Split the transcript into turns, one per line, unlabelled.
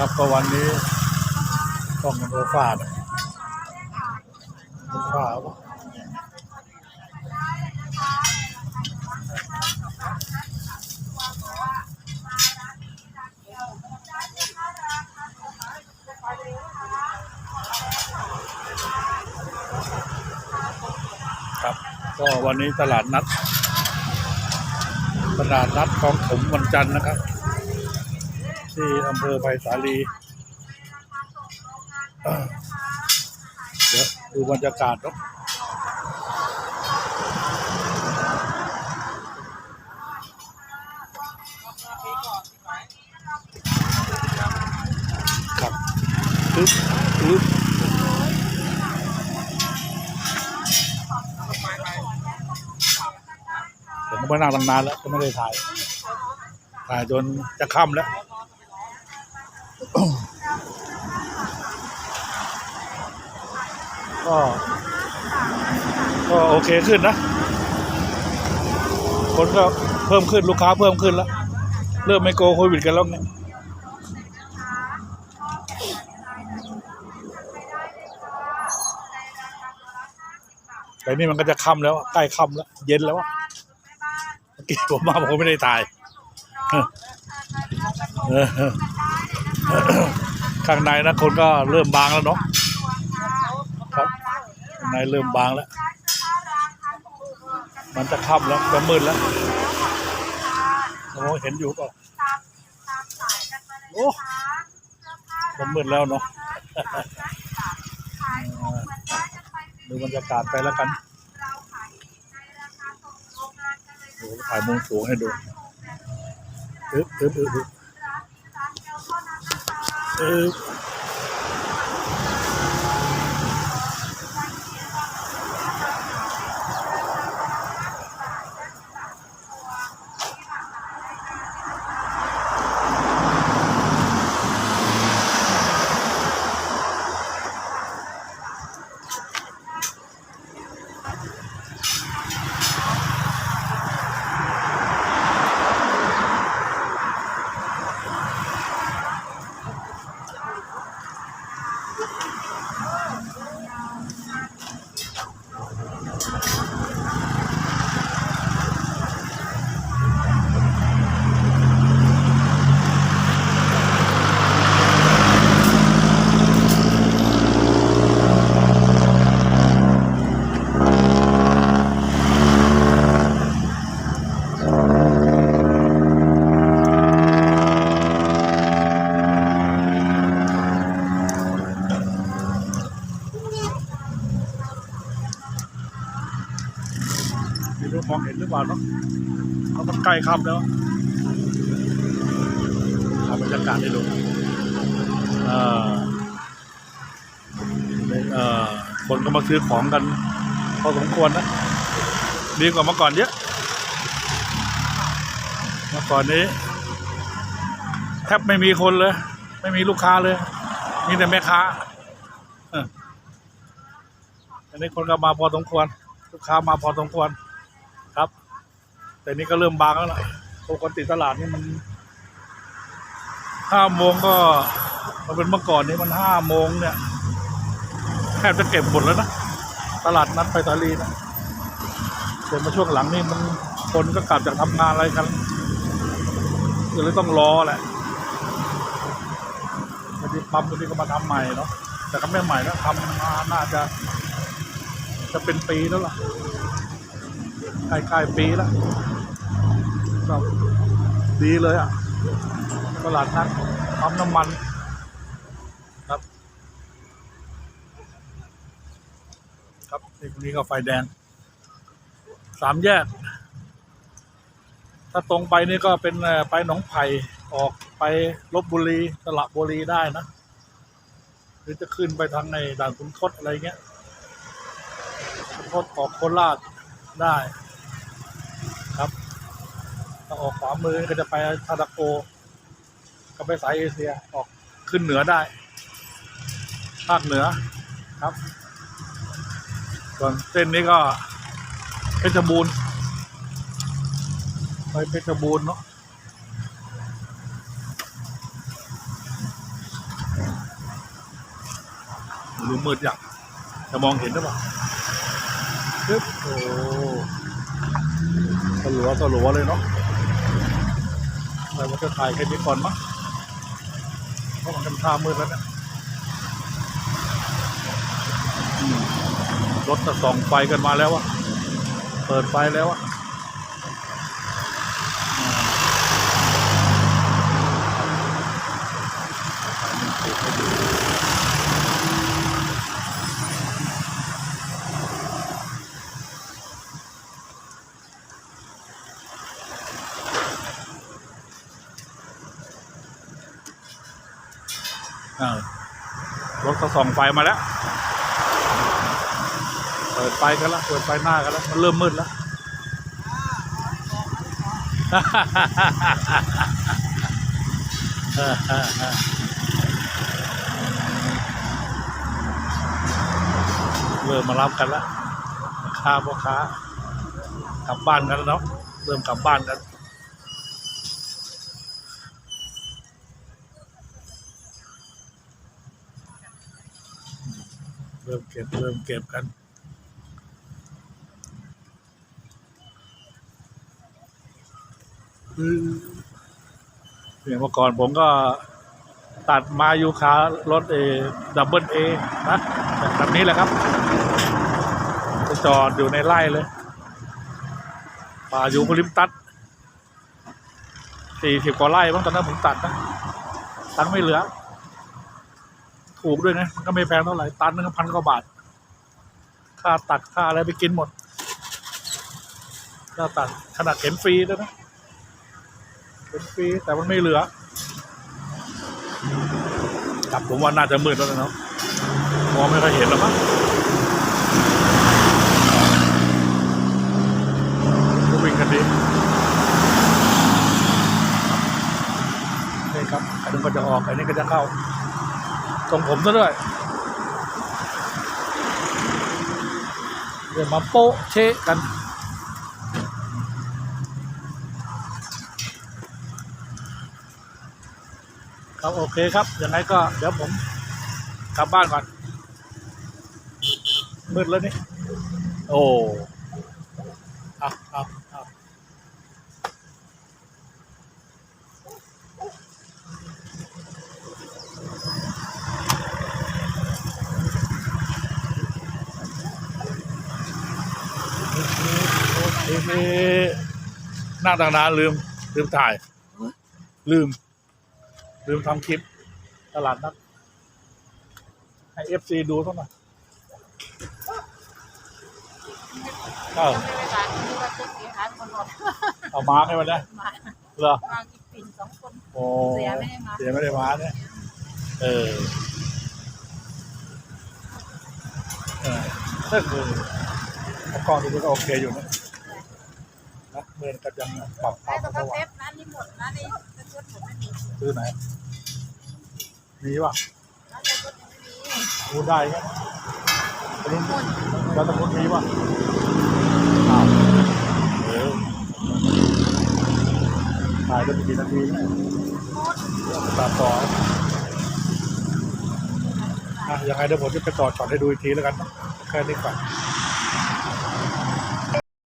ครับก็วันนี้ต้องมันโอฟาดโอฟาดครับก็วันนี้ตลาดนัด ตลาดนัดของผมวันจันทร์นะครับ ที่อำเภอไผ่สาลีเดี๋ยวดูบรรยากาศเนาะครับปึ๊บปึ๊บผมก็มานั่งตั้งนานแล้วก็ไม่ได้ถ่ายถ่ายจนจะค่ำแล้ว ก็ ก็โอเคขึ้นนะ คนก็เพิ่มขึ้นลูกค้าเพิ่มขึ้นแล้ว เริ่มไม่โกโควิดกันแล้วเนี่ยแต่นี่มันก็จะค่ำแล้วใกล้ค่ำแล้ว เย็นแล้วอเมื่อกี้ผมมาผมไม่ได้ถ่ายเออ ข้างในนะคนก็เริ่มบางแล้วเนาะครับข้างในเริ่มบางแล้ว มันจะค่ำแล้วจะมืดแล้วโอ้เห็นอยู่เปล่าโอ้จะมืดแล้วเนาะดูบรรยากาศไปแล้วกันดูถ่ายมุมสูงให้ดูอึ๊บอึ๊บอึ๊บ อึ๊ บาทเนาเนาะเพราะมันใกล้ค่ำแล้วเอาบรรยากาศให้ดูเอ่อเอ่อคนก็มาซื้อของกันพอสมควรนะดีกว่าเมื่อก่อนเยอะเมื่อก่อนนี้แทบไม่มีคนเลย ไม่มีลูกค้าเลย มีแต่แม่ค้าอันนี้คนก็มาพอสมควร ลูกค้ามาพอสมควร แต่นี้ก็เริ่มบางแล้วล่ะปกติตลาดนี่มันห้าโมงก็มันเป็นเมื่อก่อนนี้มันห้าโมงเนี่ยแทบจะเก็บหมดแล้วนะตลาดนัดไปสาลีนะแต่มาช่วงหลังนี่มันคนก็กลับจากทำงานอะไรกันก็เลยต้องรอแหละพอดีปั๊มตัวนี้ก็มาทำใหม่เนาะแต่ก็ไม่ใหม่แล้วทำมาน่าจะ จะเป็นปีแล้วล่ะใกล้ๆปีแล้ว ครับดีเลยอะ ตลาดนัดปั๊มน้ำมันครับ ครับนี่ตรงนี้ก็ไฟแดง สามแยก ถ้าตรงไปนี่ก็เป็นไปหนองไผ่ออกไปลบบุรีสระบุรีได้นะ หรือจะขึ้นไปทางในด่านขุนทดอะไรเงี้ยขุนทดออกโคราชได้ ออกขวามือก็จะไปทาดาโก ก็ไปสายเอเชียออกขึ้นเหนือได้ ภาคเหนือครับ ส่วนเส้นนี้ก็เพชรบูรณ์ไปเพชรบูรณ์เนาะรูมืดอย่างจะมองเห็นหรือเปล่าปึ๊บโอ้สลัวสลัวเลยเนาะ อะไรมันจะถ่ายแค่นี้ก่อนมั้งเพราะมันกำท่ามืดแล้วนะรถจะส่องไฟกันมาแล้ววะเปิดไฟแล้ววะ รถก็ส่องไฟมาแล้ว เปิดไฟกันแล้วเปิดไฟหน้ากันแล้ว มันเริ่มมืดแล้วเริ่มมารับกันแล้วค้าพ่อค้ากลับบ้านกันแล้วเนาะเริ่มกลับบ้านกัน เริ่มเก็บเริ่มเก็บกันอืมอย่างเมื่อก่อนผมก็ตัดมายูคารถเอดับเบิลเอนะแบบนี้แหละครับจะจอดอยู่ในไร่เลย ป่าอยู่บริมตัดสี่สิบกว่าไร่บ้างตอนนั้นผมตัดนะ ตังไม่เหลือ ถูกด้วยไงมันก็ไม่แพงเท่าไหร่ ตันนึงก็พันกว่าบาท ค่าตัดค่าอะไรไปกินหมด ค่าตัดขนาดเข็นฟรีด้วยนะเข็นฟรีแต่มันไม่เหลือกับผมว่าน่าจะมืดแล้วนะเนาะมองไม่ค่อยเห็นหรอกมั้งก็วิ่งกันดีนี่ครับอันนี้ก็จะออกอันนี้ก็จะเข้า ตรงผมซะด้วยเดี๋ยวมาโป๊ะเชะกันครับโอเคครับยังไงก็เดี๋ยวผมกลับบ้านก่อน มืดแล้วนี่ โอ้เอาเอา เอาโอเคนั่งต่างนานลืม ลืมถ่าย ลืม ลืมทำคลิป ตลาดนัดให้เอฟซีดูสักหน่อยเออ
ไม่ได้ร้านนี้ว่าจะเสียหายคนหมด
เอามาให้มันได้
มา
เหรอ
มาอีกปิ่นสองคน
โอ้
เสียไม่ได้มา
เสียไม่ได้มาเนี่ยเออเออเออเอากล้องดูก็โอเคอยู่นะนะ เมื่อนก็ยังปรับภา
ไอ้
พ
ตัว
ส
กระ
ว่า
เซ็
ง
บนั้นนี่หมดนะนี่จะชดผมไม่มี
ซื้อไหนมีป่ะ
แล้วจะชดยังไม่มี
พูดได้ไหมตรงนู้น
หมด
แล้วตรงนู้นมีป่ะอ้าวเออถ่ายได้ไม่กี่นาทีนะตัดต่ออะยังไงเดี๋ยวผมจะไปต่อช็อตให้ดูอีกทีแล้วกันนะแค่นี้ก่อน
ไ